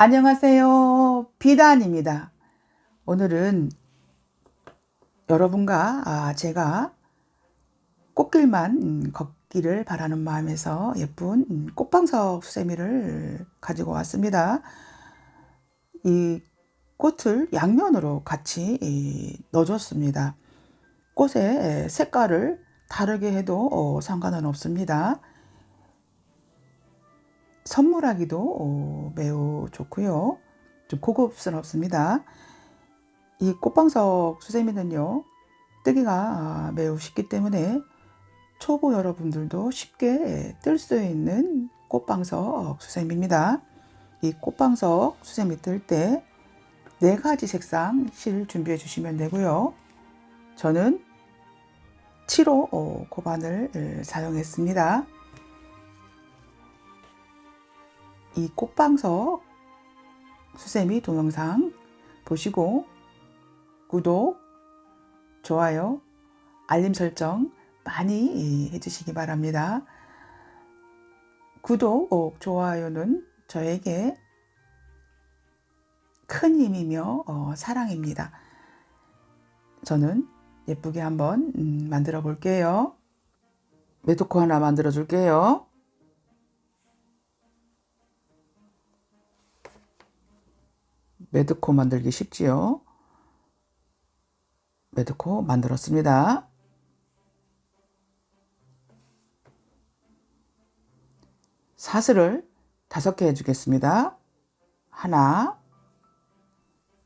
안녕하세요. 비단입니다. 오늘은 여러분과 아, 제가 꽃길만 음, 걷기를 바라는 마음에서 예쁜 음, 꽃방석 수세미를 가지고 왔습니다. 이 꽃을 양면으로 같이 이, 넣어줬습니다. 꽃의 색깔을 다르게 해도 어, 상관은 없습니다. 선물하기도 어, 매우 좋고요. 좀 고급스럽습니다. 이 꽃방석 수세미는요, 뜨기가 아, 매우 쉽기 때문에 초보 여러분들도 쉽게 뜰 수 있는 꽃방석 수세미입니다. 이 꽃방석 수세미 뜰 때 네 가지 색상 실 준비해 주시면 되고요. 저는 7호 어, 고반을 사용했습니다. 이 꽃방석 수세미 동영상 보시고 구독, 좋아요, 알림 설정 많이 해주시기 바랍니다. 구독, 좋아요는 저에게 큰 힘이며 어, 사랑입니다. 저는 예쁘게 한번 음, 만들어 볼게요. 메토코 하나 만들어 줄게요. 매드코 만들기 쉽지요. 매드코 만들었습니다. 사슬을 다섯 개 해주겠습니다. 하나,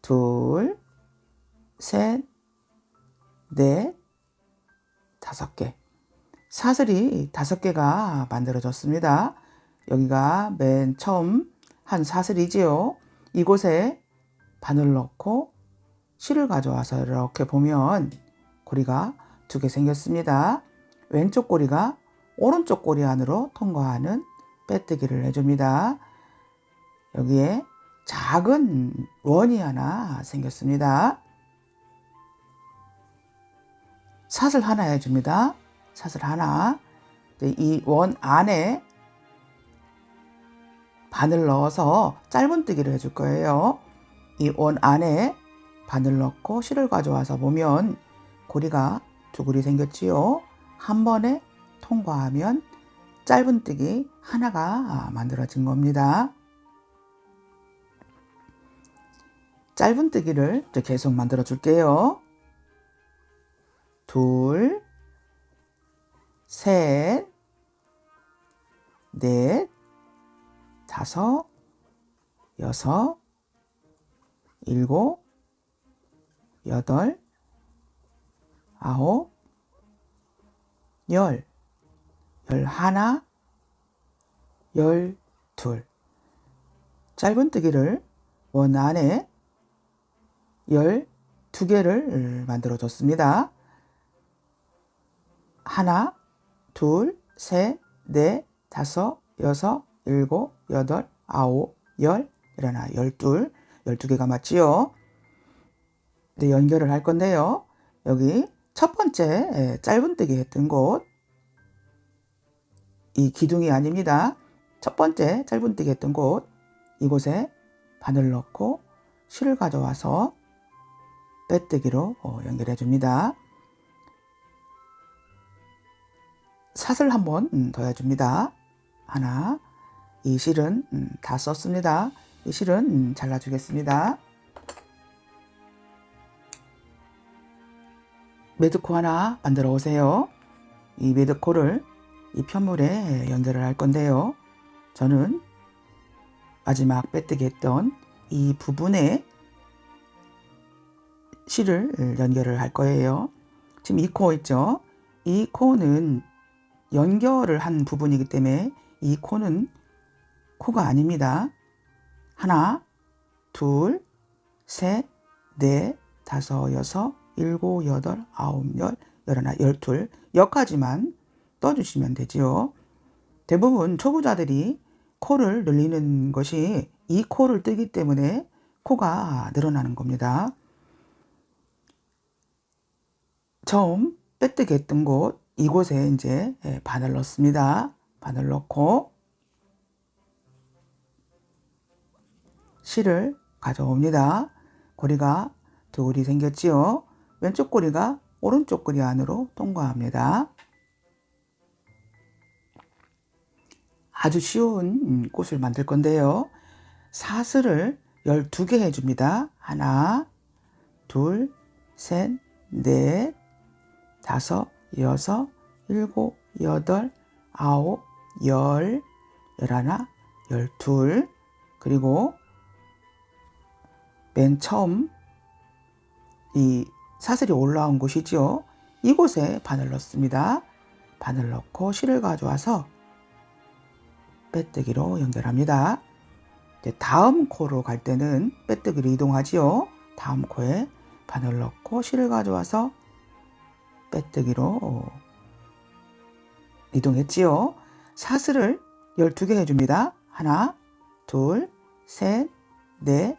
둘, 셋, 넷, 다섯 개. 사슬이 다섯 개가 만들어졌습니다. 여기가 맨 처음 한 사슬이지요. 이곳에 바늘 넣고 실을 가져와서 이렇게 보면 고리가 두 개 생겼습니다. 왼쪽 고리가 오른쪽 고리 안으로 통과하는 빼뜨기를 해줍니다. 여기에 작은 원이 하나 생겼습니다. 사슬 하나 해줍니다. 사슬 하나. 이 원 안에 바늘 넣어서 짧은 뜨기를 해줄 거예요. 이 원 안에 바늘 넣고 실을 가져와서 보면 고리가 두 고리 생겼지요. 한 번에 통과하면 짧은뜨기 하나가 만들어진 겁니다. 짧은뜨기를 계속 만들어 줄게요. 둘, 셋, 넷, 다섯, 여섯, 일곱, 여덟, 아홉, 열, 열하나, 열둘. 짧은뜨기를 원 안에 열 두 개를 만들어 줬습니다. 하나, 둘, 셋, 넷, 다섯, 여섯, 일곱, 여덟, 아홉, 열, 열하나, 열둘, 열두 개가 맞지요. 네, 연결을 할 건데요. 여기 첫 번째 짧은뜨기 했던 곳, 이 기둥이 아닙니다. 첫 번째 짧은뜨기 했던 곳, 이곳에 바늘 넣고 실을 가져와서 빼뜨기로 어, 연결해 줍니다. 사슬 한번 음, 더 해줍니다. 하나, 이 실은 음, 다 썼습니다. 이 실은 음, 잘라주겠습니다. 매드코 하나 만들어 오세요. 이 매드코를 이 편물에 연결을 할 건데요. 저는 마지막 빼뜨기 했던 이 부분에 실을 연결을 할 거예요. 지금 이 코 있죠? 이 코는 연결을 한 부분이기 때문에 이 코는 코가 아닙니다. 하나, 둘, 셋, 넷, 다섯, 여섯, 일곱, 여덟, 아홉, 열, 열하나, 열둘 여기까지만 떠주시면 되지요. 대부분 초보자들이 코를 늘리는 것이 이 코를 뜨기 때문에 코가 늘어나는 겁니다. 처음 빼뜨기 했던 곳 이곳에 이제 바늘 넣습니다. 바늘 넣고 실을 가져옵니다. 고리가 두 고리 생겼지요. 왼쪽 고리가 오른쪽 고리 안으로 통과합니다. 아주 쉬운 음, 꽃을 만들 건데요. 사슬을 12개 해줍니다. 하나, 둘, 셋, 넷, 다섯, 여섯, 일곱, 여덟, 아홉, 열, 열하나, 열둘, 그리고 맨 처음 이 사슬이 올라온 곳이지요. 이곳에 바늘 넣습니다. 바늘 넣고 실을 가져와서 빼뜨기로 연결합니다. 다음 코로 갈 때는 빼뜨기로 이동하지요. 다음 코에 바늘 넣고 실을 가져와서 빼뜨기로 이동했지요. 사슬을 12개 해줍니다. 하나, 둘, 셋, 넷,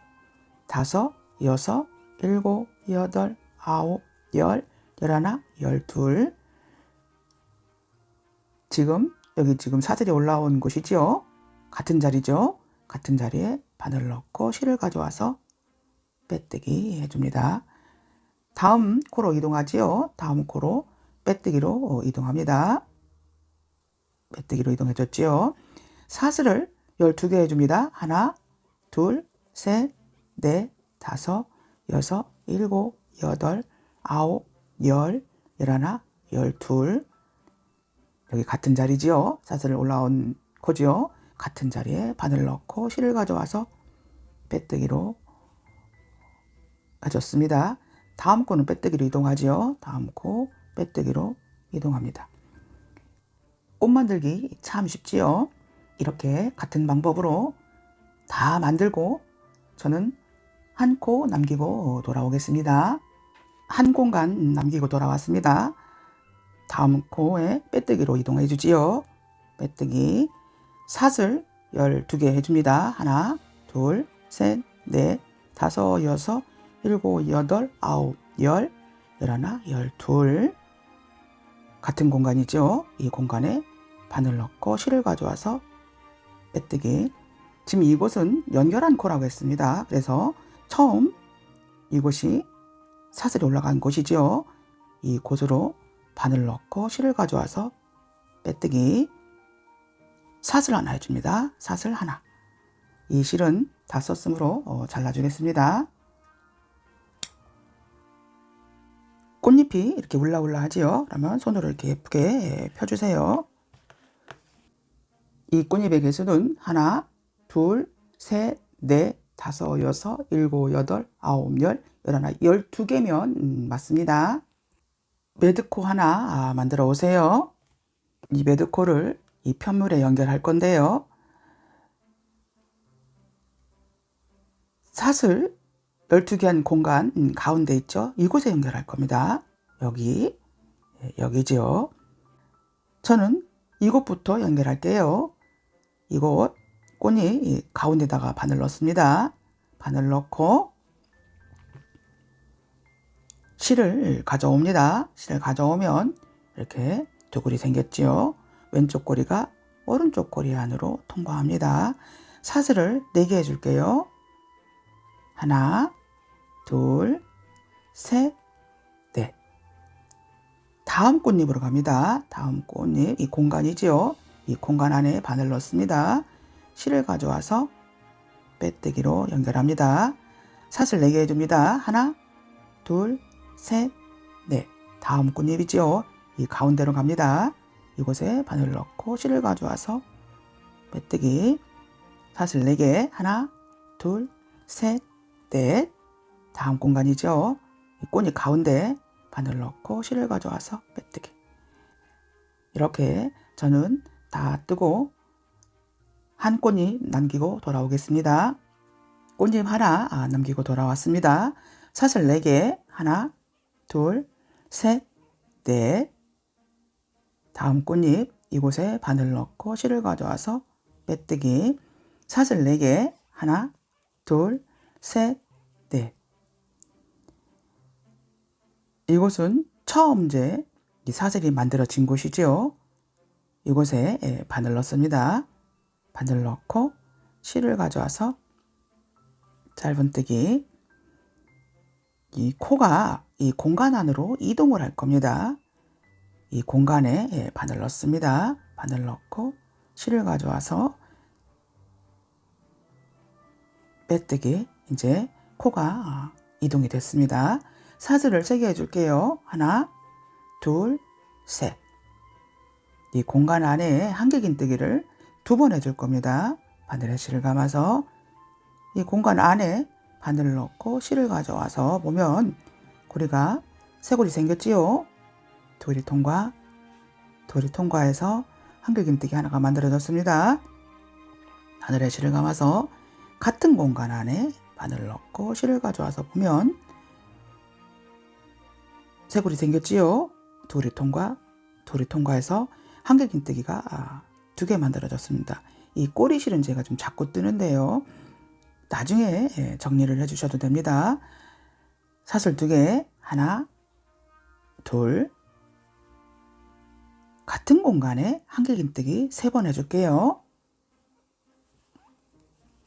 다섯, 여섯, 일곱, 여덟, 아홉, 열, 열하나, 열둘. 지금 여기 지금 사슬이 올라온 곳이죠. 같은 자리죠. 같은 자리에 바늘 넣고 실을 가져와서 빼뜨기 해줍니다. 다음 코로 이동하지요. 다음 코로 빼뜨기로 이동합니다. 빼뜨기로 이동해줬지요. 사슬을 12개 해줍니다. 하나, 둘, 셋, 넷, 다섯, 여섯, 일곱, 여덟, 아홉, 열. 여기 같은 자리지요. 사슬을 올라온 코지요. 같은 자리에 바늘 넣고 실을 가져와서 빼뜨기로 해줬습니다. 다음 코는 빼뜨기로 이동하지요. 다음 코 빼뜨기로 이동합니다. 꽃 만들기 참 쉽지요. 이렇게 같은 방법으로 다 만들고 저는 한 코 남기고 돌아오겠습니다. 한 공간 남기고 돌아왔습니다. 다음 코에 빼뜨기로 이동해 주지요. 빼뜨기 사슬 12개 해줍니다. 하나, 둘, 셋, 넷, 다섯, 여섯, 일곱, 여덟, 아홉, 열, 열하나, 열둘 같은 공간이죠. 이 공간에 바늘 넣고 실을 가져와서 빼뜨기 지금 이곳은 연결한 코라고 했습니다. 그래서 처음 이곳이 사슬이 올라간 곳이죠. 이 곳으로 바늘 넣고 실을 가져와서 빼뜨기 사슬 하나 해줍니다. 사슬 하나. 이 실은 다 썼으므로 어, 잘라주겠습니다. 꽃잎이 이렇게 울라울라 하지요. 그러면 손으로 이렇게 예쁘게 펴주세요. 이 꽃잎의 개수는 하나, 둘, 셋, 넷, 다섯, 여섯, 일곱, 여덟, 아홉, 열, 열하나, 열두 개면 음, 맞습니다. 매드코 하나 아, 만들어 오세요. 이 매드코를 이 편물에 연결할 건데요. 사슬 12개 한 공간 음, 가운데 있죠. 이곳에 연결할 겁니다. 여기 예, 여기죠. 저는 이곳부터 연결할게요. 이곳 꽃이 가운데다가 바늘 넣습니다. 바늘 넣고 실을 가져옵니다. 실을 가져오면 이렇게 두굴이 생겼지요. 왼쪽 꼬리가 오른쪽 꼬리 안으로 통과합니다. 사슬을 4개 해줄게요. 하나, 둘, 셋, 넷. 다음 꽃잎으로 갑니다. 다음 꽃잎, 이 공간이지요. 이 공간 안에 바늘 넣습니다. 실을 가져와서 빼뜨기로 연결합니다. 사슬 4개 해줍니다. 하나, 둘, 셋, 넷. 다음 꽃잎이지요. 이 가운데로 갑니다. 이곳에 바늘 넣고 실을 가져와서 빼뜨기 사슬 4개 하나 둘 셋 넷 다음 공간이죠 꽃이 가운데 바늘 넣고 실을 가져와서 빼뜨기 이렇게 저는 다 뜨고 한 꽃잎 남기고 돌아오겠습니다. 꽃잎 하나 아, 남기고 돌아왔습니다. 사슬 4개 하나 둘 셋 넷. 다음 꽃잎 이곳에 바늘 넣고 실을 가져와서 빼뜨기. 사슬 4개 하나 둘 셋 넷. 이곳은 처음 이제 이 사슬이 만들어진 곳이죠. 이곳에 예, 바늘 넣습니다. 바늘 넣고 실을 가져와서 짧은뜨기. 이 코가 이 공간 안으로 이동을 할 겁니다. 이 공간에 예, 바늘 넣습니다. 바늘 넣고 실을 가져와서 빼뜨기 이제 코가 아, 이동이 됐습니다. 사슬을 세게 해줄게요. 하나, 둘, 셋. 이 공간 안에 한길긴뜨기를 두 번 해줄 겁니다. 바늘에 실을 감아서 이 공간 안에 바늘을 넣고 실을 가져와서 보면 고리가 쇄골이 생겼지요. 돌이 통과, 돌이 통과해서 한길긴뜨기 하나가 만들어졌습니다. 바늘에 실을 감아서 같은 공간 안에 바늘을 넣고 실을 가져와서 보면 쇄골이 생겼지요. 돌이 통과, 돌이 통과해서 한길긴뜨기가 두 개 만들어졌습니다. 이 꼬리 실은 제가 좀 자꾸 뜨는데요. 나중에 예, 정리를 해주셔도 됩니다. 사슬 두 개, 하나, 둘, 같은 공간에 한길긴뜨기 세 번 해줄게요.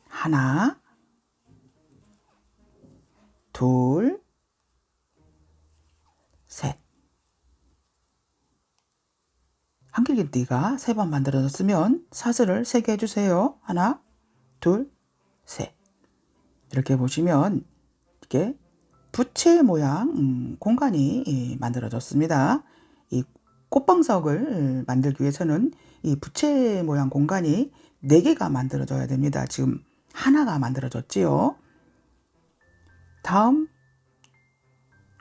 하나, 둘, 셋. 한길긴뜨기가 세 번 만들어졌으면 사슬을 세 개 해주세요. 하나, 둘, 셋. 이렇게 보시면 이게 부채 모양 음, 공간이 예, 만들어졌습니다. 이 꽃방석을 만들기 위해서는 이 부채 모양 공간이 네 개가 만들어져야 됩니다. 지금 하나가 만들어졌지요. 다음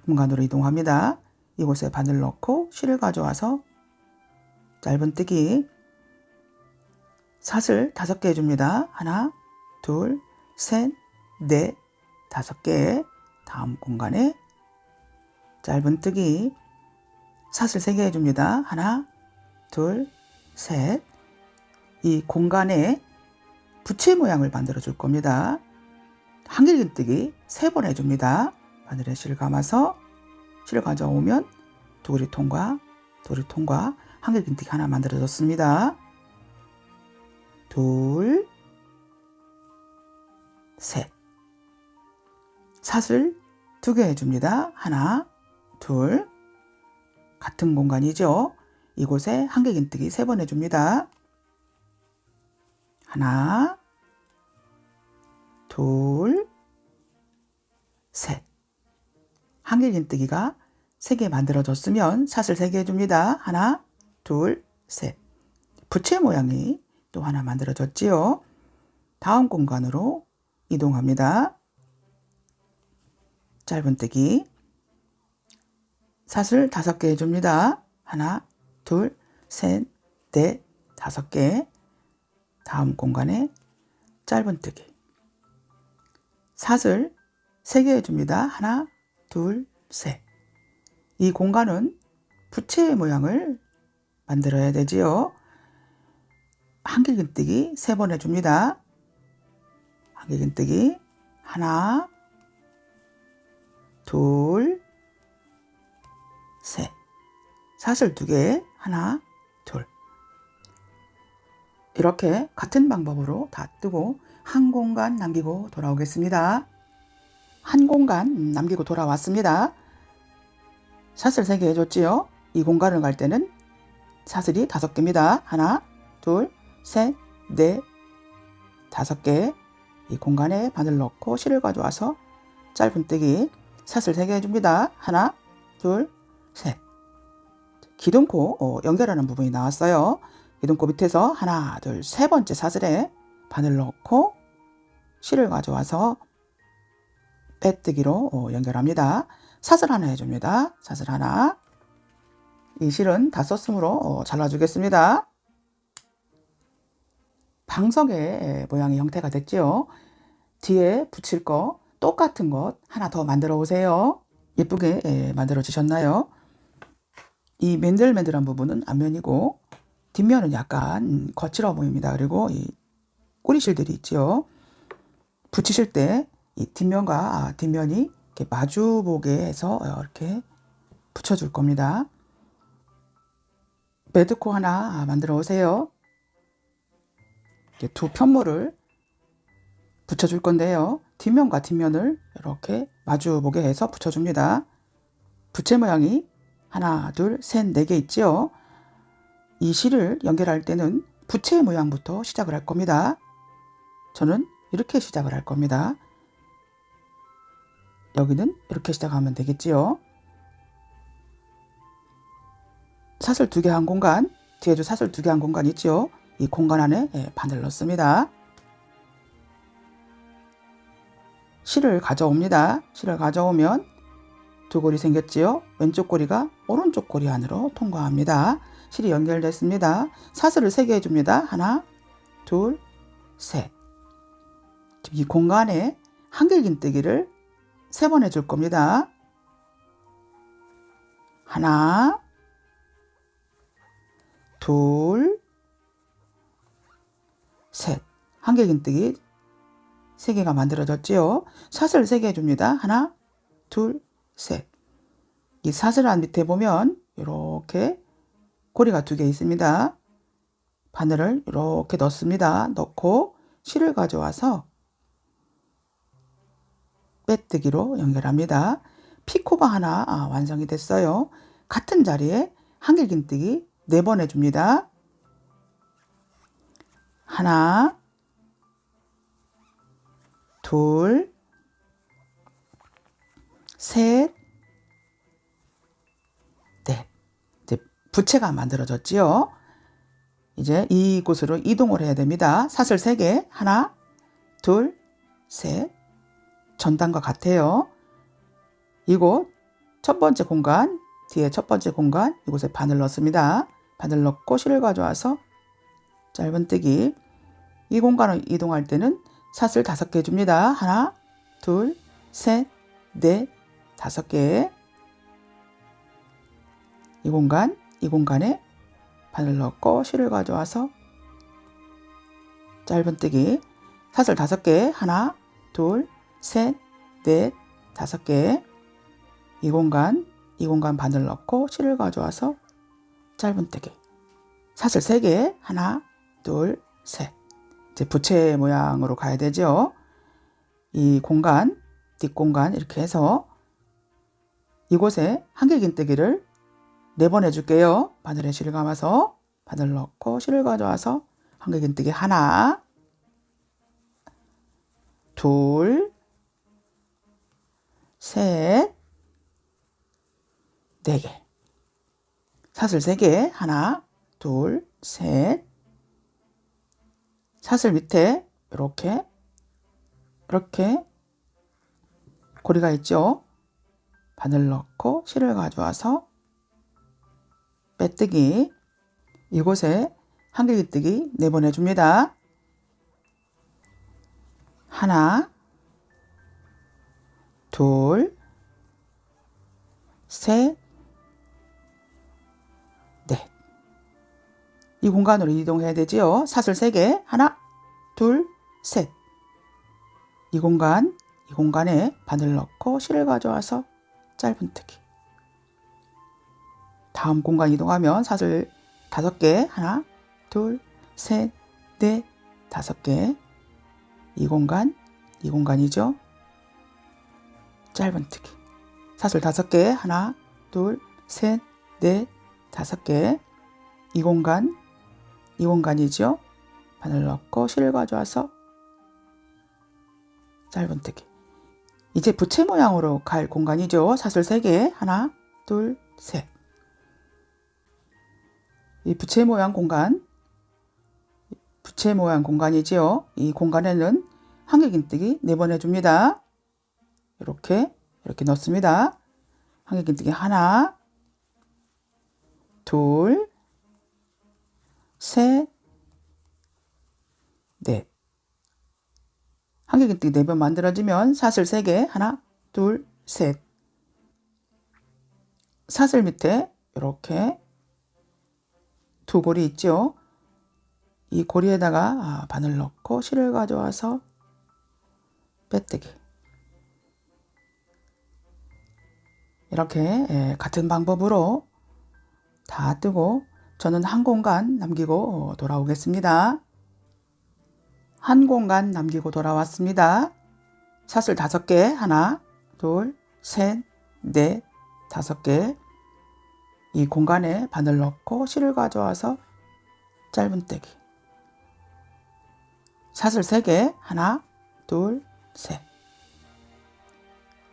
공간으로 이동합니다. 이곳에 바늘 넣고 실을 가져와서 짧은뜨기 사슬 다섯 개 해줍니다. 하나, 둘, 셋, 넷, 다섯 개. 다음 공간에 짧은뜨기 사슬 세 개 해줍니다. 하나, 둘, 셋. 이 공간에 부채 모양을 만들어 줄 겁니다. 한길긴뜨기 세 번 해줍니다. 바늘에 실을 감아서 실을 가져오면 도리 통과, 도리 통과, 한길긴뜨기 하나 만들어졌습니다. 둘, 셋. 사슬 두 개 해줍니다. 하나, 둘. 같은 공간이죠. 이곳에 한길긴뜨기 세 번 해줍니다. 하나, 둘, 셋. 한길긴뜨기가 세 개 만들어졌으면 사슬 세 개 해줍니다. 하나, 둘, 셋. 부채 모양이 또 하나 만들어졌지요. 다음 공간으로 이동합니다. 짧은뜨기 사슬 다섯 개 해줍니다. 하나, 둘, 셋, 넷, 다섯 개. 다음 공간에 짧은뜨기 사슬 세 개 해줍니다. 하나, 둘, 셋. 이 공간은 부채 모양을 만들어야 되지요. 한길긴뜨기 세 번 해줍니다. 한길긴뜨기 하나, 둘, 셋. 사슬 두 개, 하나, 둘. 이렇게 같은 방법으로 다 뜨고 한 공간 남기고 돌아오겠습니다. 한 공간 남기고 돌아왔습니다. 사슬 세 개 해줬지요? 이 공간을 갈 때는 사슬이 다섯 개입니다. 하나, 둘, 셋, 넷, 다섯 개. 이 공간에 바늘 넣고 실을 가져와서 짧은뜨기 사슬 세 개 해줍니다. 하나, 둘, 셋. 기둥코 어, 연결하는 부분이 나왔어요. 기둥코 밑에서 하나, 둘, 세 번째 사슬에 바늘 넣고 실을 가져와서 빼뜨기로 어, 연결합니다. 사슬 하나 해줍니다. 사슬 하나. 이 실은 다 썼으므로 어, 잘라주겠습니다. 방석의 모양의 형태가 됐죠. 뒤에 붙일 거 똑같은 것 하나 더 만들어 오세요. 예쁘게 예, 만들어 주셨나요? 이 맨들맨들한 부분은 앞면이고 뒷면은 약간 거칠어 보입니다. 그리고 이 꼬리실들이 있죠. 붙이실 때 이 뒷면과 아, 뒷면이 이렇게 마주보게 해서 이렇게 붙여줄 겁니다. 매드코 하나 만들어 오세요. 두 편물을 붙여줄 건데요. 뒷면과 뒷면을 이렇게 마주 보게 해서 붙여줍니다. 부채 모양이 하나, 둘, 셋, 네 개 있지요. 이 실을 연결할 때는 부채 모양부터 시작을 할 겁니다. 저는 이렇게 시작을 할 겁니다. 여기는 이렇게 시작하면 되겠지요. 사슬 두 개 한 공간, 뒤에도 사슬 두 개 한 공간 있죠. 이 공간 안에 예, 바늘 넣습니다. 실을 가져옵니다. 실을 가져오면 두 고리 생겼지요. 왼쪽 고리가 오른쪽 고리 안으로 통과합니다. 실이 연결됐습니다. 사슬을 세 개 해줍니다. 하나, 둘, 셋. 이 공간에 한길긴뜨기를 세 번 해줄 겁니다. 하나, 둘, 셋. 한길긴뜨기 세 개가 만들어졌지요. 사슬 세개 해줍니다. 하나, 둘, 셋. 이 사슬 안 밑에 보면 이렇게 고리가 두 개 있습니다. 바늘을 이렇게 넣습니다. 넣고 실을 가져와서 빼뜨기로 연결합니다. 피코가 하나 아, 완성이 됐어요. 같은 자리에 한길긴뜨기 네 번 해줍니다. 하나, 둘, 셋, 넷. 이제 부채가 만들어졌지요. 이제 이곳으로 이동을 해야 됩니다. 사슬 3개. 하나, 둘, 셋. 전단과 같아요. 이곳 첫 번째 공간, 뒤에 첫 번째 공간, 이곳에 바늘 넣습니다. 바늘 넣고 실을 가져와서 짧은뜨기. 이 공간을 이동할 때는 사슬 다섯 개 줍니다. 하나, 둘, 셋, 넷, 다섯 개. 이 공간, 이 공간에 바늘 넣고 실을 가져와서 짧은뜨기. 사슬 다섯 개. 하나, 둘, 셋, 넷, 다섯 개. 이 공간, 이 공간 바늘 넣고 실을 가져와서 짧은뜨기. 사슬 세 개. 하나, 둘, 셋. 이제 부채 모양으로 가야 되죠. 이 공간, 뒷공간 이렇게 해서 이곳에 한길긴뜨기를 네 번 해줄게요. 바늘에 실을 감아서 바늘 넣고 실을 가져와서 한길긴뜨기 하나, 둘, 셋, 네 개. 사슬 세 개. 하나, 둘, 셋. 사슬 밑에 이렇게 이렇게 고리가 있죠. 바늘 넣고 실을 가져와서 빼뜨기 이곳에 한길기뜨기 네 번 해줍니다. 하나, 둘, 셋, 이 공간으로 이동해야 되지요. 사슬 3개. 하나, 둘, 셋. 이 공간, 이 공간에 바늘 넣고 실을 가져와서 짧은뜨기. 다음 공간 이동하면 사슬 다섯 개. 하나, 둘, 셋, 넷, 다섯 개. 이 공간, 이 공간이죠. 짧은뜨기. 사슬 다섯 개. 하나, 둘, 셋, 넷, 다섯 개. 이 공간, 이 공간이죠. 바늘 넣고 실을 가져와서 짧은뜨기. 이제 부채 모양으로 갈 공간이죠. 사슬 3개. 하나, 둘, 셋. 이 부채 모양 공간, 부채 모양 공간이지요. 이 공간에는 한길긴뜨기 4번 해줍니다. 이렇게, 이렇게 넣습니다. 한길긴뜨기 하나, 둘, 셋, 넷. 한길긴뜨기 4번 만들어지면 사슬 3개, 하나, 둘, 셋. 사슬 밑에 이렇게 두 고리 있죠. 이 고리에다가 아, 바늘 넣고 실을 가져와서 빼뜨기. 이렇게 예, 같은 방법으로 다 뜨고 저는 한 공간 남기고 돌아오겠습니다. 한 공간 남기고 돌아왔습니다. 샷을 다섯 개. 하나 둘 셋 넷 다섯 개. 이 공간에 바늘 넣고 실을 가져와서 짧은 떼기. 샷을 세 개. 하나 둘 셋.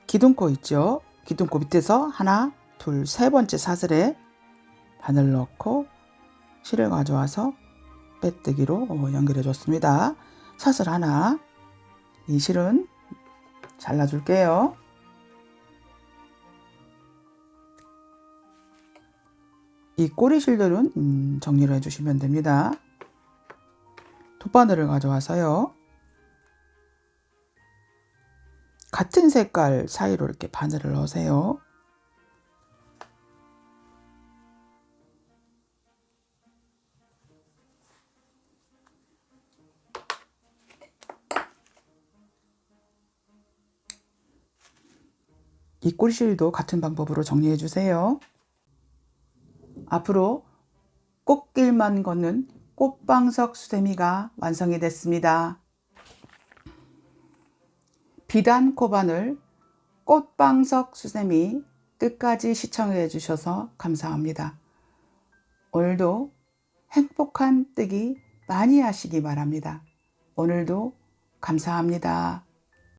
기둥코 있죠? 기둥코 밑에서 하나 둘 세 번째 사슬에 바늘 넣고 실을 가져와서 빼뜨기로 연결해 줬습니다. 사슬 하나 이 실은 잘라줄게요. 이 꼬리실들은 음, 정리를 해주시면 됩니다. 돗바늘을 가져와서요. 같은 색깔 사이로 이렇게 바늘을 넣으세요. 이 꼬리실도 같은 방법으로 정리해 주세요. 앞으로 꽃길만 걷는 꽃방석 수세미가 완성이 됐습니다. 비단 코바늘 꽃방석 수세미 끝까지 시청해 주셔서 감사합니다. 오늘도 행복한 뜨기 많이 하시기 바랍니다. 오늘도 감사합니다.